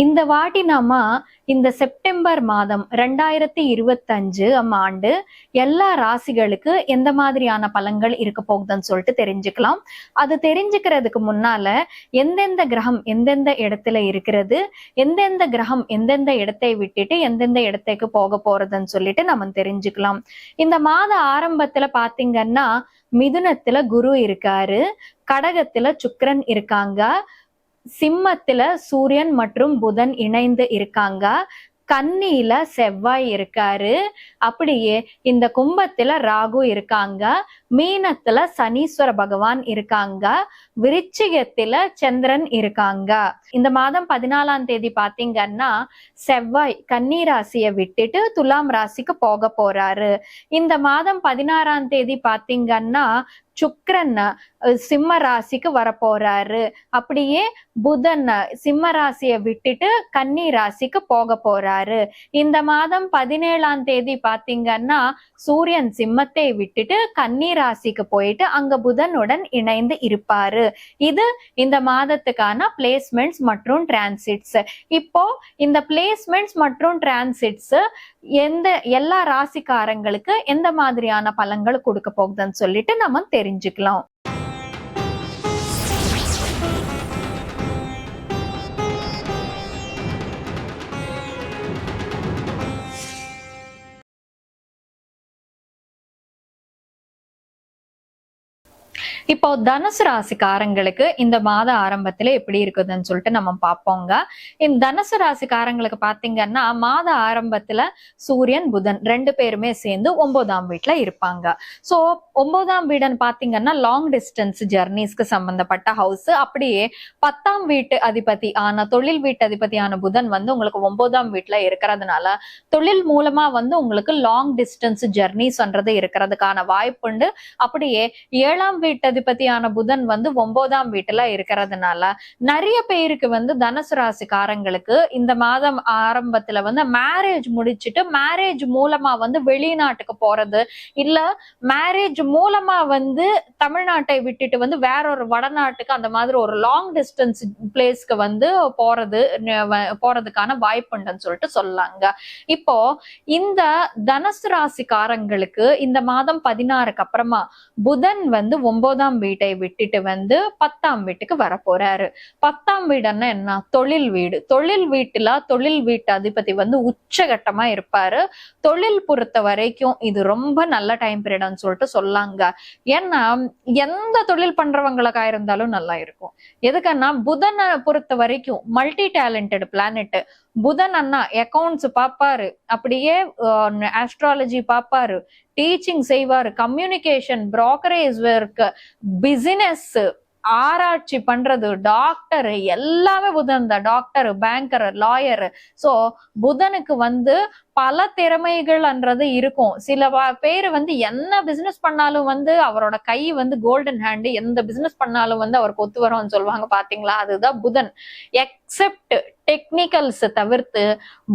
இந்த வாட்டி நாம இந்த செப்டம்பர் மாதம் ரெண்டாயிரத்தி இருபத்தஞ்சு ஆண்டு எல்லா ராசிகளுக்கு எந்த மாதிரியான பலன்கள் இருக்க போகுதுன்னு சொல்லிட்டு தெரிஞ்சுக்கலாம். அது தெரிஞ்சுக்கிறதுக்கு முன்னால எந்தெந்த கிரகம் எந்தெந்த இடத்துல இருக்கிறது எந்தெந்த கிரகம் எந்தெந்த இடத்தை விட்டுட்டு எந்தெந்த இடத்துக்கு போக போறதுன்னு சொல்லிட்டு நம்ம தெரிஞ்சுக்கலாம். இந்த மாத ஆரம்பத்துல பாத்தீங்கன்னா மிதுனத்துல குரு இருக்காரு கடகத்துல சுக்கரன் இருக்காங்க சிம்மத்துல சூரியன் மற்றும் புதன் இணைந்து இருக்காங்க. கன்னியில செவ்வாய் இருக்காரு. அப்படியே இந்த கும்பத்துல ராகு இருக்காங்க. மீனத்துல சனீஸ்வர பகவான் இருக்காங்க. விருச்சிகத்துல சந்திரன் இருக்காங்க. இந்த மாதம் பதினாலாம் தேதி பாத்தீங்கன்னா செவ்வாய் கன்னி ராசியை விட்டுட்டு துலாம் ராசிக்கு போக போறாரு. இந்த மாதம் பதினாறாம் தேதி பாத்தீங்கன்னா சுக்கரன் சிம்ம ராசிக்கு வர போறாரு அப்படியே புதன் சிம்ம ராசியை விட்டுட்டு கன்னி ராசிக்கு போக போறாரு. இந்த மாதம் பதினேழாம் தேதி பாத்தீங்கன்னா சூரியன் சிம்மத்தை விட்டுட்டு கன்னி ராசிக்கு போயிட்டு அங்க புதனுடன் இணைந்து இருப்பாரு. இது இந்த மாதத்துக்கான பிளேஸ்மெண்ட்ஸ் மற்றும் டிரான்சிட்ஸ் இப்போ இந்த பிளேஸ்மெண்ட்ஸ் மற்றும் டிரான்சிட்ஸ் எந்த எல்லா ராசிக்காரங்களுக்கு எந்த மாதிரியான பலன்கள் கொடுக்க போகுதுன்னு சொல்லிட்டு நம்ம தெரிஞ்சுக்கலாம். இப்போ தனுசு ராசிக்காரங்களுக்கு இந்த மாத ஆரம்பத்துல எப்படி இருக்குதுன்னு சொல்லிட்டு நம்ம பார்ப்போங்க. இந்த தனுசு ராசிக்காரங்களுக்கு பாத்தீங்கன்னா மாத ஆரம்பத்துல சூரியன் புதன் ரெண்டு பேருமே சேர்ந்து ஒன்பதாம் வீட்டுல இருப்பாங்க. சோ ஒன்பதாம் வீடுன்னு பாத்தீங்கன்னா லாங் டிஸ்டன்ஸ் ஜெர்னிஸ்க்கு சம்பந்தப்பட்ட ஹவுஸ் அப்படியே பத்தாம் வீட்டு அதிபதி ஆன தொழில் வீட்டு அதிபதியான புதன் வந்து உங்களுக்கு ஒன்பதாம் வீட்டுல இருக்கிறதுனால தொழில் மூலமா வந்து உங்களுக்கு லாங் டிஸ்டன்ஸ் ஜெர்னிஸ்ன்றது இருக்கிறதுக்கான வாய்ப்புண்டு. அப்படியே ஏழாம் வீட்டு அதிபதியான புதன் வந்து ஒன்பதாம் வீட்டுல இருக்கிறதுனால நிறைய பேருக்கு வந்து தனுசு ராசிக்காரங்களுக்கு இந்த மாதம் ஆரம்பத்துல வந்து மேரேஜ் முடிச்சிட்டு மேரேஜ் மூலமா வந்து வெளிநாட்டுக்கு போறது இல்ல மேரேஜ் மூலமா வந்து தமிழ்நாட்டை விட்டுட்டு வந்து வேற ஒரு வடநாட்டுக்கு அந்த மாதிரி ஒரு லாங் டிஸ்டன்ஸ் பிளேஸ்க்கு வந்து போறது போறதுக்கான வாய்ப்புண்டுன்னு சொல்லிட்டு சொல்லாங்க. இப்போ இந்த தனுசு ராசிக்காரங்களுக்கு இந்த மாதம் பதினாறுக்கு அப்புறமா புதன் வந்து ஒன்பதாம் வீட்டை விட்டுட்டு வந்து பத்தாம் வீட்டுக்கு வர போறாரு பத்தாம் வீடுன்னா என்ன? தொழில் வீடு. தொழில் வீட்டுல தொழில் வீட்டு அதிபதி வந்து உச்சகட்டமா இருப்பாரு. தொழில் பொறுத்த வரைக்கும் இது ரொம்ப நல்ல டைம் பீரியட்னு சொல்லிட்டு சொல்லாங்க. ஏன்னா எந்த தொழில் பண்றவங்களுக்கா இருந்தாலும் நல்லா இருக்கும். எதுக்குன்னா புதனை பொறுத்த வரைக்கும் மல்டி டேலண்டட் பிளானட் புதன் அண்ணா அக்கவுண்ட்ஸ் பாப்பாரு அப்படியே ஆஸ்ட்ராலஜி பார்ப்பாரு. டீச்சிங் செய்வாரு. கம்யூனிகேஷன் brokerage ஒர்க் பிசினஸ் ஆராய்ச்சி பண்றது டாக்டர் எல்லாமே புதன் தான். டாக்டர் பேங்கர் லாயர் சோ புதனுக்கு வந்து பல திறமைகள்ன்றது இருக்கும். சில பேர் வந்து என்ன பிசினஸ் பண்ணாலும் வந்து அவரோட கை வந்து கோல்டன் ஹேண்டு எந்த பிசினஸ் பண்ணாலும் வந்து அவருக்கு ஒத்து வரும்னு சொல்லுவாங்க பாத்தீங்களா? அதுதான் புதன். எக்ஸப்ட் டெக்னிக்கல்ஸ் தவிர்த்து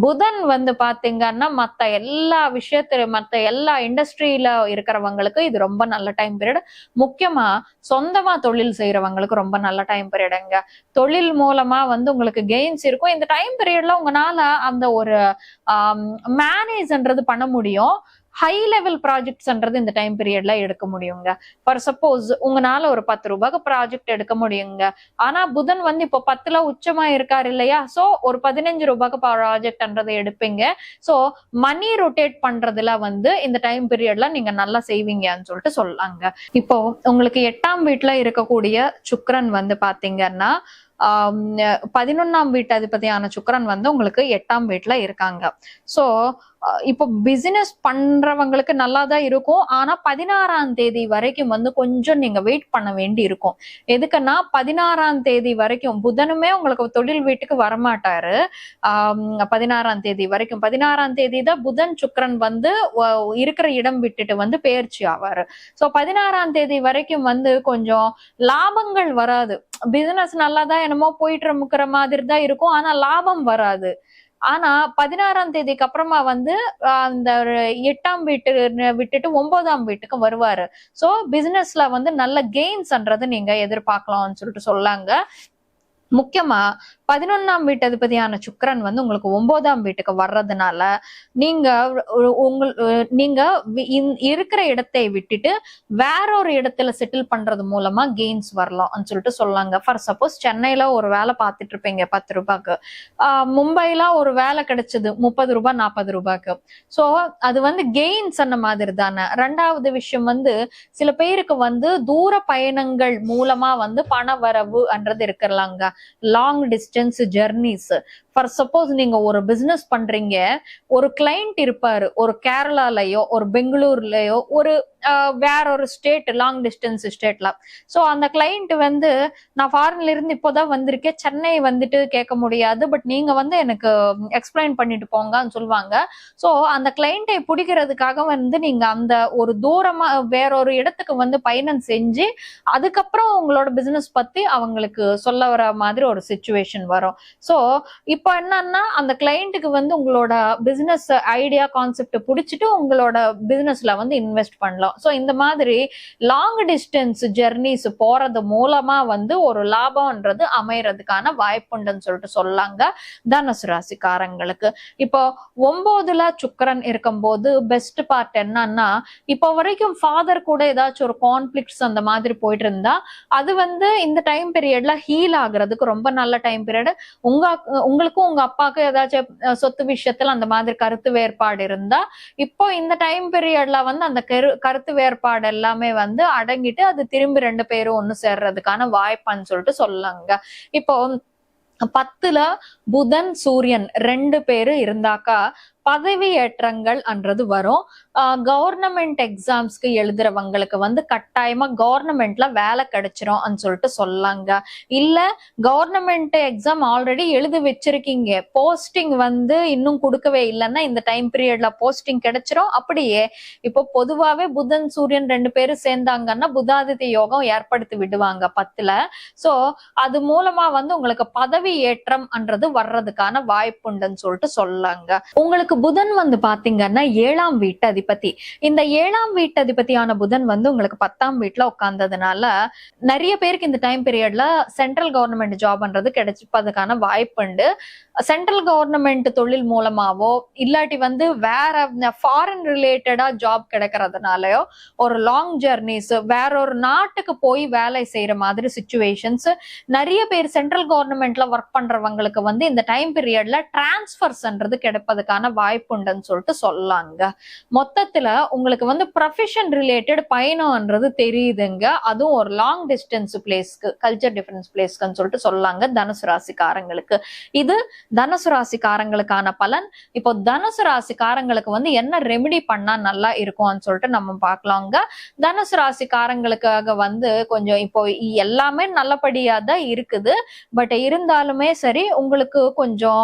புதன் வந்து பாத்தீங்கன்னா மத்த எல்லா விஷயத்துல மத்த எல்லா இண்டஸ்ட்ரியில இருக்கிறவங்களுக்கு இது ரொம்ப நல்ல டைம் பீரியட் முக்கியமா சொந்தமா தொழில் செய்யறவங்களுக்கு ரொம்ப நல்ல டைம் பீரியடுங்க தொழில் மூலமா வந்து உங்களுக்கு கெயின்ஸ் இருக்கும். இந்த டைம் பீரியட்ல உங்களால அந்த ஒரு மேனேஜ்ன்றது பண்ண முடியும். ஹை லெவல் ப்ராஜெக்ட்ஸ்ன்றது இந்த டைம் பீரியட்ல எடுக்க முடியுங்க. ஃபார் சப்போஸ் உங்களால ஒரு பத்து ரூபாய்க்கு ப்ராஜெக்ட் எடுக்க முடியுங்க. ஆனா புதன் வந்து இப்போ பத்துல உச்சமா இருக்காரு இல்லையா? சோ ஒரு பதினஞ்சு ரூபாய்க்கு ப்ராஜெக்ட்ன்றதை எடுப்பீங்க. சோ மணி ரொட்டேட் பண்றதுல வந்து இந்த டைம் பீரியட்ல நீங்க நல்லா செய்வீங்கன்னு சொல்லிட்டு சொல்லாங்க. இப்போ உங்களுக்கு எட்டாம் வீட்டுல இருக்கக்கூடிய சுக்ரன் வந்து பாத்தீங்கன்னா பதினொன்னாம் வீட்டு அதிபதியான வந்து உங்களுக்கு எட்டாம் வீட்டுல இருக்காங்க. சோ இப்போ பிசினஸ் பண்றவங்களுக்கு நல்லா தான் இருக்கும். ஆனா பதினாறாம் தேதி வரைக்கும் வந்து கொஞ்சம் நீங்க வெயிட் பண்ண வேண்டி இருக்கும். எதுக்குன்னா பதினாறாம் தேதி வரைக்கும் புதனுமே உங்களுக்கு தொழில் வீட்டுக்கு வரமாட்டாரு. பதினாறாம் தேதி வரைக்கும். பதினாறாம் தேதி தான் புதன் சுக்கரன் வந்து இருக்கிற இடம் விட்டுட்டு வந்து பெயர்ச்சி ஆவாரு. சோ பதினாறாம் தேதி வரைக்கும் வந்து கொஞ்சம் லாபங்கள் வராது. பிசினஸ் நல்லா தான் என்னமோ போயிட்டு முக்கிற மாதிரி தான் இருக்கும். ஆனா லாபம் வராது. ஆனா பதினாறாம் தேதிக்கு அப்புறமா வந்து அந்த எட்டாம் வீட்டு விட்டுட்டு ஒன்பதாம் வீட்டுக்கு வருவாரு. சோ பிசினஸ்ல வந்து நல்ல கெயின்ஸ்ன்றது நீங்க எதிர்பார்க்கலாம்னு சொல்லிட்டு சொல்லாங்க. முக்கியமா பதினொன்னாம் வீட்டு அதிபதியான வந்து உங்களுக்கு ஒன்பதாம் வீட்டுக்கு வர்றதுனால நீங்க ஒரு- உங்கள் நீங்க வி- இந்- இருக்கிற இடத்தை விட்டுட்டு வேற ஒரு இடத்துல செட்டில் பண்றது மூலமா கெயின்ஸ் வரலாம்னு சொல்லிட்டு சொல்லாங்க. ஃபார் சப்போஸ் சென்னையில ஒரு வேலை பார்த்துட்டு இருப்பீங்க பத்து ரூபாய்க்கு. ஆஹ் மும்பைல ஒரு வேலை கிடைச்சது முப்பது ரூபாய் நாற்பது ரூபாய்க்கு. சோ அது வந்து கெயின்ஸ் அந்த மாதிரி தானே. ரெண்டாவது விஷயம் வந்து சில பேருக்கு வந்து தூர பயணங்கள் மூலமா வந்து பண வரவுன்றது இருக்கிறலாங்க long distance journeys for suppose நீங்க ஒரு பிசினஸ் பண்றீங்க ஒரு கிளைண்ட் இருப்பாரு ஒரு கேரளாலயோ ஒரு பெங்களூர்லயோ ஒரு வேற ஒரு ஸ்டேட் லாங் டிஸ்டன்ஸ் ஸ்டேட்ல ஸோ அந்த கிளைண்ட் வந்து நான் ஃபாரின்ல இருந்து இப்போதான் வந்திருக்கேன் சென்னை வந்துட்டு கேட்க முடியாது பட் நீங்க வந்து எனக்கு எக்ஸ்பிளைன் பண்ணிட்டு போங்கன்னு சொல்லுவாங்க. ஸோ அந்த கிளைண்ட்டை பிடிக்கிறதுக்காக வந்து நீங்க அந்த ஒரு தூரமா வேற ஒரு இடத்துக்கு வந்து பயணம் செஞ்சு அதுக்கப்புறம் உங்களோட பிசினஸ் பத்தி அவங்களுக்கு சொல்ல வர மாதிரி ஒரு சுச்சுவேஷன் வரும். ஸோ இப்போ என்னன்னா அந்த கிளைண்ட்டுக்கு வந்து உங்களோட பிசினஸ் ஐடியா கான்செப்ட் பிடிச்சிட்டு உங்களோட பிசினஸ்ல வந்து இன்வெஸ்ட் பண்ணலாம். ஸோ இந்த மாதிரி லாங் டிஸ்டன்ஸ் ஜெர்னிஸ் போறது மூலமா வந்து ஒரு லாபம்ன்றது அமையறதுக்கான வாய்ப்புண்டுன்னு சொல்லிட்டு சொல்லாங்க தனுசு ராசிக்காரங்களுக்கு. இப்போ ஒன்பதுல இருக்கும் இருக்கும்போது பெஸ்ட் பார்ட் என்னன்னா இப்போ வரைக்கும் ஃபாதர் கூட ஏதாச்சும் ஒரு கான்ஃபிளிக்ஸ் அந்த மாதிரி போயிட்டு இருந்தா அது வந்து இந்த டைம் பீரியட்ல ஹீல் ஆகுறதுக்கு ரொம்ப நல்ல டைம் பீரியட் உங்க உங்களுக்கு உங்களுக்கும் உங்க அப்பாவுக்கும் ஏதாச்சும் சொத்து விஷயத்துல அந்த மாதிரி கருத்து வேறுபாடு இருந்தா இப்போ இந்த டைம் பீரியட்ல வந்து அந்த கரு கருத்து வேறுபாடு எல்லாமே வந்து அடங்கிட்டு அது திரும்பி ரெண்டு பேரும் ஒண்ணு சேர்றதுக்கான வாய்ப்புன்னு சொல்லிட்டு சொல்லாங்க. இப்போ பத்துல புதன் சூரியன் ரெண்டு பேரு இருந்தாக்கா பதவி ஏற்றங்கள் அன்றது வரும். கவர்னமெண்ட் எக்ஸாம்ஸ்க்கு எழுதுறவங்களுக்கு வந்து கட்டாயமா கவர்னமெண்ட்ல வேலை கிடைச்சிரும் சொல்லிட்டு சொல்லாங்க. இல்ல கவர்னமெண்ட் எக்ஸாம் ஆல்ரெடி எழுதி வச்சிருக்கீங்க. போஸ்டிங் வந்து இன்னும் கொடுக்கவே இல்லைன்னா இந்த டைம் பீரியட்ல போஸ்டிங் கிடைச்சிரும். அப்படியே இப்போ பொதுவாவே புதன் சூரியன் ரெண்டு பேரும் சேர்ந்தாங்கன்னா புதாதித்ய யோகம் ஏற்படுத்தி விடுவாங்க பத்துல. சோ அது மூலமா வந்து உங்களுக்கு பதவி ஏற்றம்ன்றது வர்றதுக்கான வாய்ப்புண்டுன்னு சொல்லிட்டு சொல்லாங்க. உங்களுக்கு புதன் வந்து பாத்தீங்கன்னா ஏழாம் வீட்டு அதிபதி. இந்த ஏழாம் வீட்டு அதிபதியான புதன் வந்து உங்களுக்கு பத்தாம் வீட்டுல உட்கார்ந்ததுனால நிறைய பேருக்கு இந்த டைம் பீரியட்ல சென்ட்ரல் கவர்மெண்ட் ஜாப்ன்றது கிடைச்சிப்பதுக்கான வாய்ப்புண்டு சென்ட்ரல் கவர்மெண்ட் தொழில் மூலமாவோ இல்லாட்டி வந்து வேற ஃபாரின் ரிலேட்டடா ஜாப் கிடைக்கிறதுனாலயோ ஒரு லாங் ஜெர்னிஸ் வேற ஒரு நாட்டுக்கு போய் வேலை செய்யற மாதிரி சுச்சுவேஷன்ஸ் நிறைய பேர் சென்ட்ரல் கவர்மெண்ட்ல ஒர்க் பண்றவங்களுக்கு வந்து இந்த டைம் பீரியட்ல டிரான்ஸ்பர்ஸ்ன்றது கிடைப்பதுக்கான வாய்ப்புண்டுன்னு சொல்லிட்டு சொல்லாங்க. மொத்தத்துல உங்களுக்கு வந்து ப்ரொஃபஷன் ரிலேட்டட் பயணம்ன்றது தெரியுதுங்க. அதுவும் ஒரு லாங் டிஸ்டன்ஸ் பிளேஸ்க்கு கல்ச்சர் டிஃபரன்ஸ் பிளேஸ்க்குன்னு சொல்லிட்டு சொல்லாங்க தனுசு ராசிக்காரங்களுக்கு. இது தனுசு ராசிக்காரங்களுக்கான பலன். இப்போ தனுசு ராசிக்காரங்களுக்கு வந்து என்ன ரெமெடி பண்ணா நல்லா இருக்கும்னு சொல்லிட்டு நம்ம பார்க்கலாங்க. தனுசு ராசிக்காரங்களுக்காக வந்து கொஞ்சம் இப்போ எல்லாமே நல்லபடியா தான் இருக்குது. பட் இருந்தாலுமே சரி உங்களுக்கு கொஞ்சம்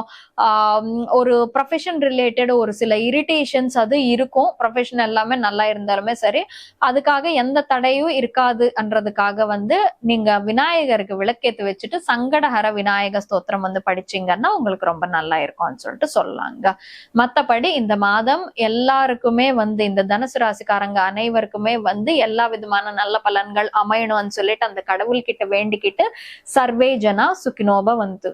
ஒரு ப்ரொஃபஷன் ரிலேட்டட் ஒரு சில இரிட்டேஷன்ஸ் அது இருக்கும். ப்ரொஃபஷன் எல்லாமே நல்லா இருந்தாலுமே சரி. அதுக்காக எந்த தடையும் இருக்காதுன்றதுக்காக வந்து நீங்க விநாயகருக்கு விளக்கேத்து வச்சுட்டு சங்கடஹர விநாயக ஸ்தோத்திரம் வந்து படிச்சீங்கன்னா உங்களுக்கு ரொம்ப நல்லா இருக்கும்னு சொல்லிட்டு சொல்லாங்க. மத்தபடி இந்த மாதம் எல்லாருக்குமே வந்து இந்த தனுசு ராசிக்காரங்க அனைவருக்குமே வந்து எல்லா விதமான நல்ல பலன்கள் அமையணும்னு சொல்லிட்டு அந்த கடவுள்கிட்ட வேண்டிக்கிட்டு சர்வே ஜனா வந்து